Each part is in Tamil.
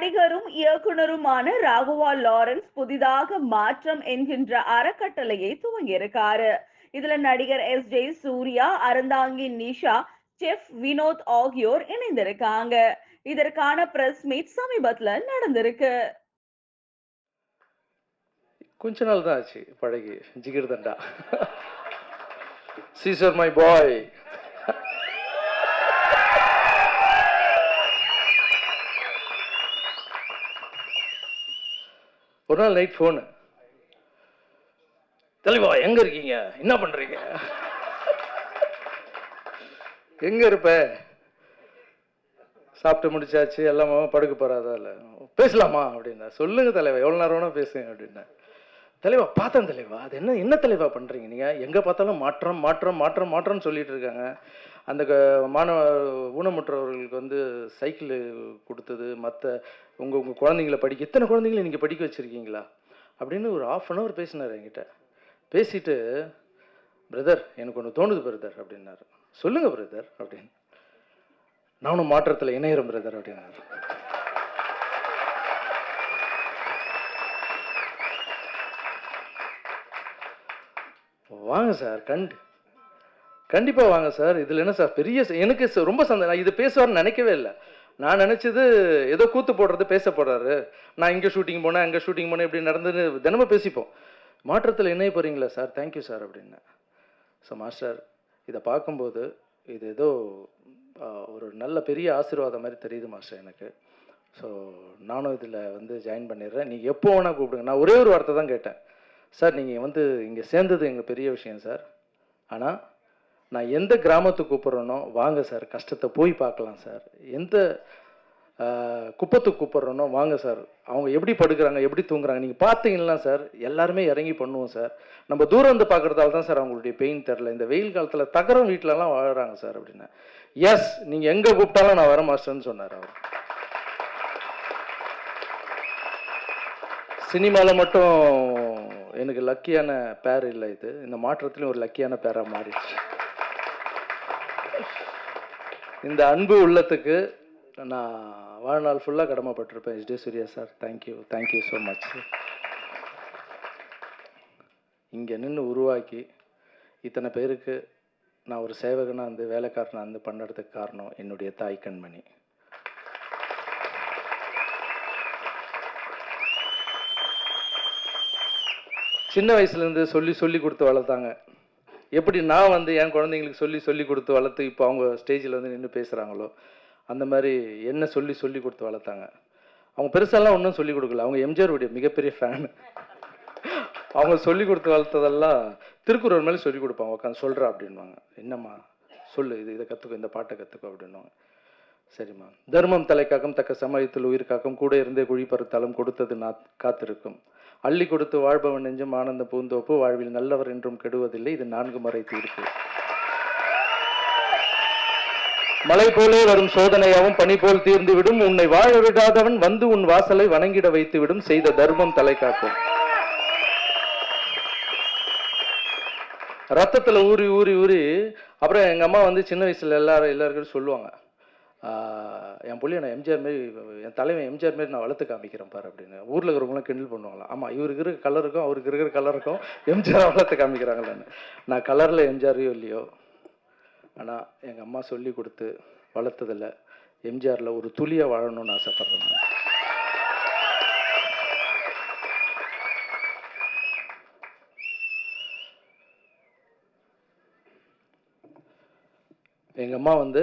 நடிகரும் இயக்குனருமான ராகுவா லாரன்ஸ் புதிதாக மாற்றம் என்கின்ற அறக்கட்டளையை துவங்கியிருக்காரு. இதுல நடிகர் S J Suryah Aranthangi Nisha chef Vinod ஆகியோர் இணைந்திருக்காங்க. இதற்கான பிரஸ் மீட் சமீபத்துல நடந்திருக்கு. கொஞ்ச நாள் தான் ஆச்சு பழகி ஜிகிர் தண்டா சீசர் மை பாய் ஒரு நாள் நைட் ஃபோனு தெளிவா எங்க இருக்கீங்க? என்ன பண்றீங்க? எங்க இருப்ப? சாப்பிட்டு முடிச்சாச்சு எல்லாமே படுக்க போறாதா இல்லை பேசலாமா? அப்படின்னா சொல்லுங்க தலைவா எவ்வளோ நேரம் வேணால் பேசுங்க அப்படின்னா. தலைவா பார்த்தேன் தலைவா. அது என்ன என்ன தலைவா பண்ணுறீங்க நீங்கள் எங்கே பார்த்தாலும் மாற்றம் மாற்றம் மாற்றம் மாற்றம்னு சொல்லிட்டு இருக்காங்க. அந்த க- மாணவ ஊனமுற்றவர்களுக்கு வந்து சைக்கிள் கொடுத்தது மற்ற உங்கள் உங்கள் குழந்தைங்கள படிக்க எத்தனை குழந்தைங்களை நீங்கள் படிக்க வச்சுருக்கீங்களா? அப்படின்னு ஒரு ஆஃப் அன் ஹவர் பேசினார் என்கிட்ட. பேசிட்டு பிரதர் எனக்கு ஒன்று தோணுது பிரதர் அப்படின்னாரு. சொல்லுங்கள் பிரதர் அப்படின்னு. நானும் மாற்றத்தில் இணையிறேன் பிரதர் அப்படின்னாரு. வாங்க சார் கண்டு கண்டிப்பாக வாங்க சார். இதில் என்ன சார் பெரிய எனக்கு ரொம்ப சந்தோஷம் நான் இது பேசுவார்னு நினைக்கவே இல்லை. நான் நினச்சது ஏதோ கூத்து போடுறது பேச போடுறாரு நான் இங்கே ஷூட்டிங் போனேன் அங்கே ஷூட்டிங் போனேன் இப்படி நடந்து தினமும் பேசிப்போம். மாற்றத்தில் என்ன போகிறீங்களா சார்? தேங்க்யூ சார் அப்படின்னு. ஸோ மாஸ்டர் இதை பார்க்கும்போது இது ஏதோ ஒரு நல்ல பெரிய ஆசீர்வாதம் மாதிரி தெரியுது மாஸ்டர் எனக்கு. ஸோ நானும் இதில் வந்து ஜாயின் பண்ணிடுறேன். நீங்கள் எப்போ வேணால் கூப்பிடுங்க. நான் ஒரே ஒரு வார்த்தை தான் கேட்டேன். சார் நீங்கள் வந்து இங்கே சேர்ந்தது எங்கள் பெரிய விஷயம் சார். ஆனால் நான் எந்த கிராமத்துக்கு கூப்பிட்றேனோ வாங்க சார் கஷ்டத்தை போய் பார்க்கலாம் சார். எந்த குப்பத்துக்கு கூப்பிட்றனோ வாங்க சார். அவங்க எப்படி படுக்கிறாங்க எப்படி தூங்குறாங்க நீங்கள் பார்த்தீங்கன்னா சார் எல்லாருமே இறங்கி பண்ணுவோம் சார். நம்ம தூரம் வந்து பார்க்குறதால தான் சார் அவங்களுடைய பெயின் தெரில இந்த வெயில் காலத்தில் தகரம் வீட்டிலலாம் வாழுறாங்க சார் அப்படின்னு. எஸ் நீங்கள் எங்கே கூப்பிட்டாலும் நான் வர மாஸ்டர்னு சொன்னார் அவர். சினிமாவில் மட்டும் எனக்கு லக்கியான பேர் இல்லை இது. இந்த மாற்றத்துலேயும் ஒரு லக்கியான பேராக மாறிடுச்சு. இந்த அன்பு உள்ளத்துக்கு நான் வாழ்நாள் ஃபுல்லாக கடமைப்பட்டிருப்பேன். HD Suriya sir thank you thank you so much இங்கே நின்று உருவாக்கி இத்தனை பேருக்கு நான் ஒரு சேவகனாக வந்து வேலைக்காரனாக வந்து பண்ணுறதுக்கு காரணம் என்னுடைய தாய் கண்மணி. சின்ன வயசுலேருந்து சொல்லி சொல்லி கொடுத்து வளர்த்தாங்க. எப்படி நான் வந்து என் குழந்தைங்களுக்கு சொல்லி சொல்லி கொடுத்து வளர்த்து இப்போ அவங்க ஸ்டேஜில் வந்து நின்று பேசுகிறாங்களோ அந்த மாதிரி என்ன சொல்லி சொல்லி கொடுத்து வளர்த்தாங்க. அவங்க பெருசாலாம் ஒன்றும் சொல்லி கொடுக்கல. அவங்க எம்ஜிஆருடைய மிகப்பெரிய ஃபேன் அவங்க சொல்லி கொடுத்து வளர்த்ததெல்லாம் திருக்குறள் மேலே சொல்லி கொடுப்பாங்க. உட்காந்து சொல்கிறா அப்படின்வாங்க என்னம்மா? சொல்லு இது இதை கற்றுக்கோ இந்த பாட்டை கற்றுக்கோ அப்படின்வாங்க சரிம்மா. தர்மம் தலைக்காக்கம் தக்க சமயத்தில் உயிர் காக்கும். கூட இருந்தே குழி பருத்தாலும் கொடுத்தது நான் காத்திருக்கும். அள்ளி கொடுத்து வாழ்பவன் நெஞ்சும் ஆனந்த பூந்தோப்பு வாழ்வில் நல்லவர் என்றும் கெடுவதில்லை. இது நான்கு முறை தீர்ப்பு. மலை போலே வரும் சோதனையாவும் பனி போல் தீர்ந்து விடும். உன்னை வாழ விடாதவன் வந்து உன் வாசலை வணங்கிட வைத்து விடும். செய்த தர்மம் தலை காக்கும். ரத்தத்துல ஊறி ஊறி ஊறி அப்புறம் எங்க அம்மா வந்து சின்ன வயசுல எல்லாரும் எல்லாருக்கும் சொல்லுவாங்க. என் புள்ளிய நான் எம்ஜிஆர் மாரி என் தலைவன் எம்ஜிஆர் மாரி நான் வளர்த்து காமிக்கிறேன் பாரு அப்படின்னு. ஊரில் இருக்கிறவங்களாம் கிண்டல் பண்ணுவாங்களாம். ஆமாம் இவருக்கு இருக்கிற கலருக்கும் அவருக்கு இருக்கிற கலருக்கும் எம்ஜிஆர் வளர்த்து காமிக்கிறாங்களான்னு நான். கலரில் எம்ஜிஆரையோ இல்லையோ ஆனால் எங்கள் அம்மா சொல்லி கொடுத்து வளர்த்ததில் எம்ஜிஆரில் ஒரு துளியாக வாழணும்னு ஆசைப்பட்றேன் நான். எங்கள் அம்மா வந்து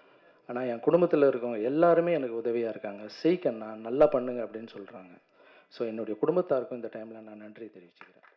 ஆனால் என் குடும்பத்தில் இருக்கவங்க எல்லாருமே எனக்கு உதவியாக இருக்காங்க. செய்கண்ணா நல்லா பண்ணுங்க அப்படின்னு சொல்கிறாங்க ஸோ என்னுடைய குடும்பத்தாருக்கும் இந்த டைமில் நான் நன்றி தெரிவிச்சுக்கிறேன்.